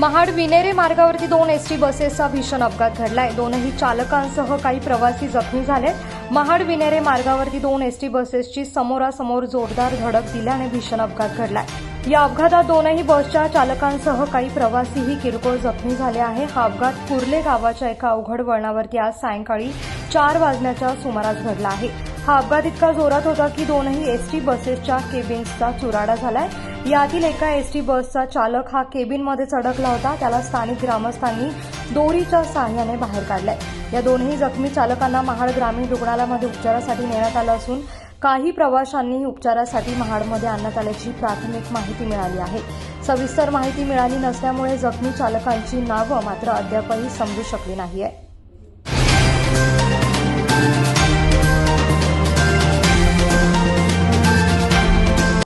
महाड विनेरे मार्गावरती दोन S T बसेसचा भीषण अपघात घडलाय. दोनही चालकांसह काही प्रवासी जखमी झाले महाड विनेरे मार्गावरती दोन एस टी बसेसची समोरासमोर जोरदार धडक दिल्याने भीषण अपघात घडलाय. या अपघातात दोनही बसच्या चालकांसह काही प्रवासीही किरकोळ जखमी झाले आहे. हा अपघात कुर्ले गावाच्या एका अवघड वळणावरती आज सायंकाळी चार वाजण्याच्या सुमारास घडला आहे. हा अपघात इतका जोरात होता की दोनही एसटी बसेसच्या केबिन्सचा चुराडा झालाय. यातील एका एसटी बसचा चालक हा केबिनमध्ये चढकला होता. त्याला स्थानिक ग्रामस्थांनी दोरीच्या सहाय्याने बाहेर काढलाय. या दोन्ही जखमी चालकांना महाड ग्रामीण रुग्णालयामध्ये उपचारासाठी नेण्यात आलं असून काही प्रवाशांनीही उपचारासाठी महाडमध्ये आणण्यात आल्याची प्राथमिक माहिती मिळाली आहे. सविस्तर माहिती मिळाली नसल्यामुळे जखमी चालकांची नावं मात्र अद्यापही समजू शकली नाहीये.